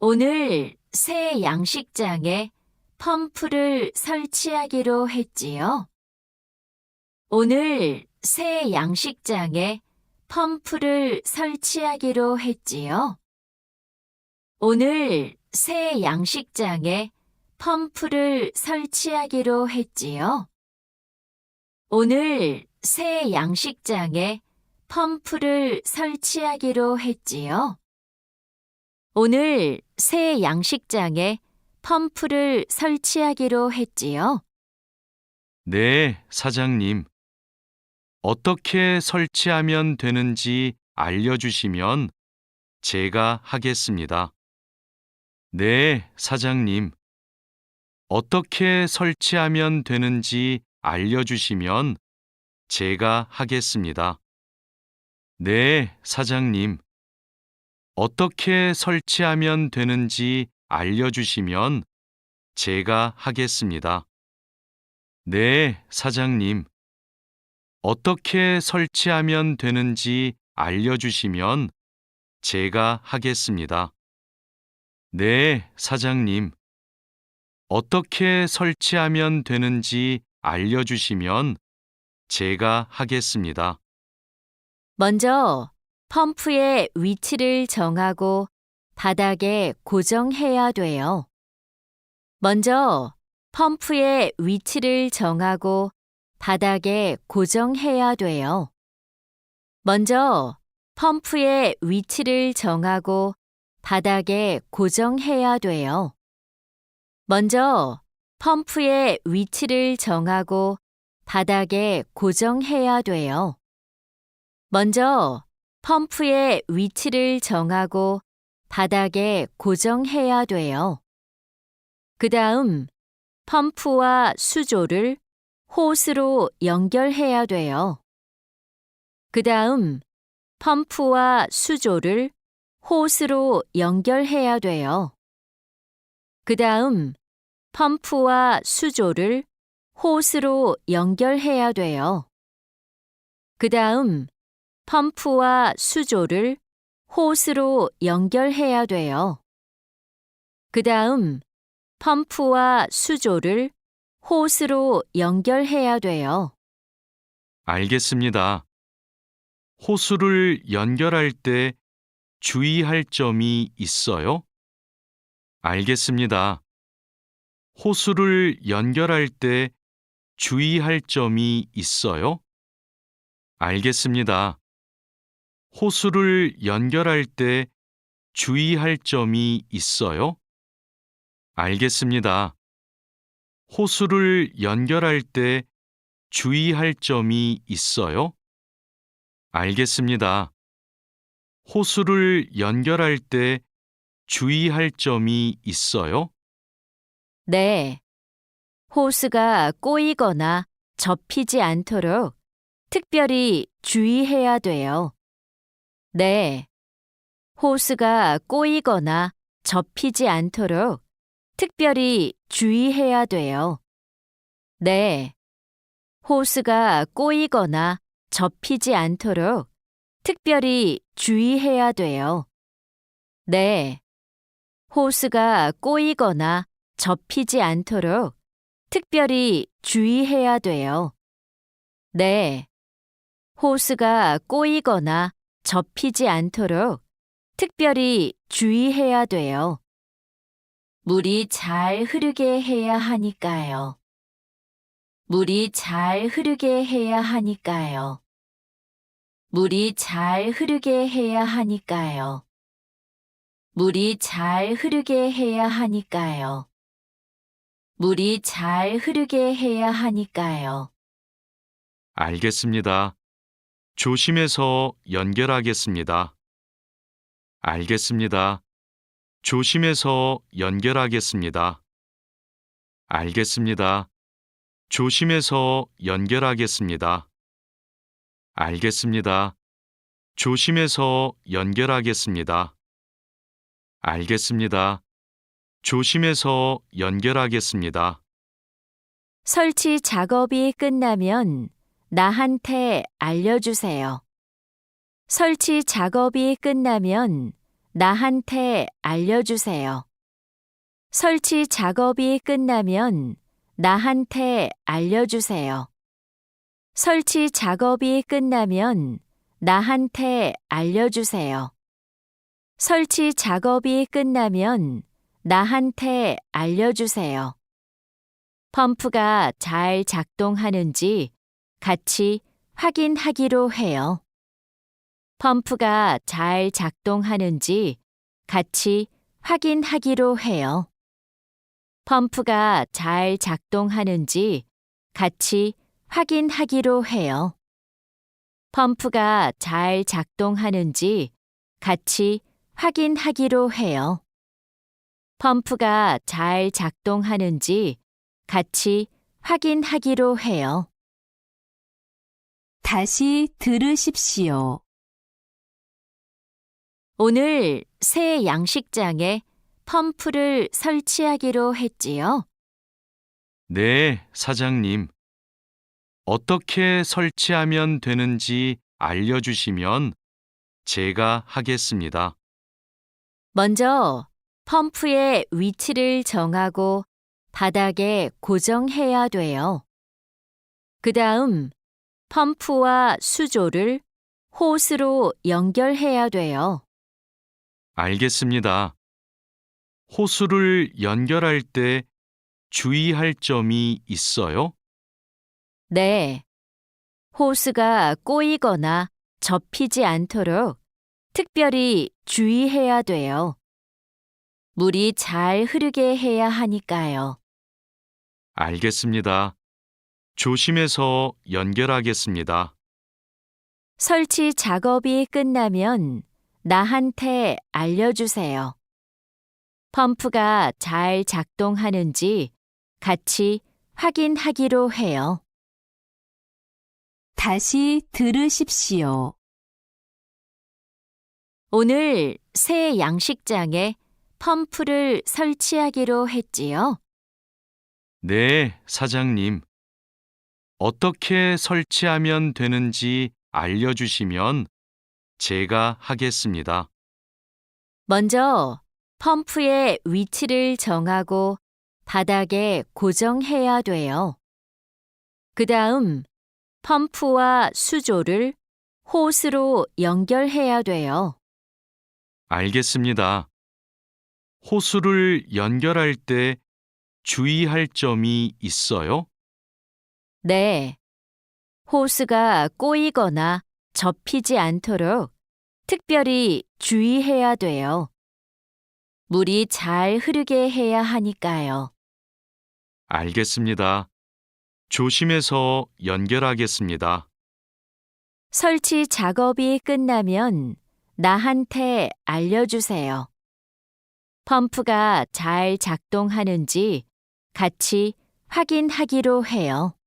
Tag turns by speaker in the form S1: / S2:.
S1: 오늘 새 양식장에 펌프를 설치하기로 했지요. 오늘 새 양식장에 펌프를 설치하기로 했지요. 오늘 새 양식장에 펌프를 설치하기로 했지요. 오늘 새 양식장에 펌프를 설치하기로 했지요. 오늘 새 양식장에 펌프를 설치하기로 했지요.
S2: 네, 사장님. 어떻게 설치하면 되는지 알려주시면 제가 하겠습니다. 네, 사장님. 어떻게 설치하면 되는지 알려주시면 제가 하겠습니다. 네, 사장님. 어떻게 설치하면 되는지 알려주시면 제가 하겠습니다. 네, 사장님. 어떻게 설치하면 되는지 알려주시면 제가 하겠습니다. 네, 사장님. 어떻게 설치하면 되는지 알려주시면 제가 하겠습니다.
S1: 먼저 펌프의 위치를 정하고 바닥에 고정해야 돼요. 먼저 펌프의 위치를 정하고 바닥에 고정해야 돼요. 먼저 펌프의 위치를 정하고 바닥에 고정해야 돼요. 먼저 펌프의 위치를 정하고 바닥에 고정해야 돼요. 먼저 펌프의 위치를 정하고 바닥에 고정해야 돼요. 그 다음 펌프와 수조를 호스로 연결해야 돼요. 그 다음 펌프와 수조를 호스로 연결해야 돼요. 그 다음 펌프와 수조를 호스로 연결해야 돼요. 그 다음 펌프와 수조를 호스로 연결해야 돼요. 그 다음 펌프와 수조를 호스로 연결해야 돼요.
S2: 알겠습니다. 호수를 연결할 때 주의할 점이 있어요? 알겠습니다. 호수를 연결할 때 주의할 점이 있어요? 알겠습니다. 호수를 연결할 때 주의할 점이 있어요? 알겠습니다. 호수를 연결할 때 주의할 점이 있어요? 알겠습니다. 호수를 연결할 때 주의할 점이 있어요?
S1: 네. 호스가 꼬이거나 접히지 않도록 특별히 주의해야 돼요. 네. 호스가 꼬이거나 접히지 않도록 특별히 주의해야 돼요. 네. 호스가 꼬이거나 접히지 않도록 특별히 주의해야 돼요. 네. 호스가 꼬이거나 접히지 않도록 특별히 주의해야 돼요. 네. 호스가 꼬이거나 접히지 않도록 특별히 주의해야 돼요. 물이 잘 흐르게 해야 하니까요. 물이 잘 흐르게 해야 하니까요. 물이 잘 흐르게 해야 하니까요. 물이 잘 흐르게 해야 하니까요. 물이 잘 흐르게 해야 하니까요.
S2: 알겠습니다. 조심해서 연결하겠습니다. 알겠습니다. 조심해서 연결하겠습니다. 알겠습니다. 조심해서 연결하겠습니다. 알겠습니다. 조심해서 연결하겠습니다. 알겠습니다. 조심해서 연결하겠습니다.
S1: 설치 작업이 끝나면 나한테 알려주세요. 설치 작업이 끝나면 나한테 알려주세요. 설치 작업이 끝나면 나한테 알려주세요. 설치 작업이 끝나면 나한테 알려주세요. 설치 작업이 끝나면 나한테 알려주세요. 펌프가 잘 작동하는지 같이 확인하기로 해요. 펌프가 잘 작동하는지 같이 확인하기로 해요. 펌프가 잘 작동하는지 같이 확인하기로 해요. 펌프가 잘 작동하는지 같이 확인하기로 해요. 펌프가 잘 작동하는지 같이 확인하기로 해요.
S3: 다시 들으십시오.
S1: 오늘 새 양식장에 펌프를 설치하기로 했지요.
S2: 네, 사장님. 어떻게 설치하면 되는지 알려주시면 제가 하겠습니다.
S1: 먼저 펌프의 위치를 정하고 바닥에 고정해야 돼요. 그 다음 펌프와 수조를 호스로 연결해야 돼요.
S2: 알겠습니다. 호수를 연결할 때 주의할 점이 있어요?
S1: 네. 호스가 꼬이거나 접히지 않도록 특별히 주의해야 돼요. 물이 잘 흐르게 해야 하니까요.
S2: 알겠습니다. 조심해서 연결하겠습니다.
S1: 설치 작업이 끝나면 나한테 알려주세요. 펌프가 잘 작동하는지 같이 확인하기로 해요.
S3: 다시 들으십시오.
S1: 오늘 새 양식장에 펌프를 설치하기로 했지요.
S2: 네, 사장님. 어떻게 설치하면 되는지 알려주시면 제가 하겠습니다.
S1: 먼저 펌프의 위치를 정하고 바닥에 고정해야 돼요. 그 다음 펌프와 수조를 호스로 연결해야 돼요.
S2: 알겠습니다. 호수를 연결할 때 주의할 점이 있어요?
S1: 네. 호스가 꼬이거나 접히지 않도록 특별히 주의해야 돼요. 물이 잘 흐르게 해야 하니까요.
S2: 알겠습니다. 조심해서 연결하겠습니다.
S1: 설치 작업이 끝나면 나한테 알려주세요. 펌프가 잘 작동하는지 같이 확인하기로 해요.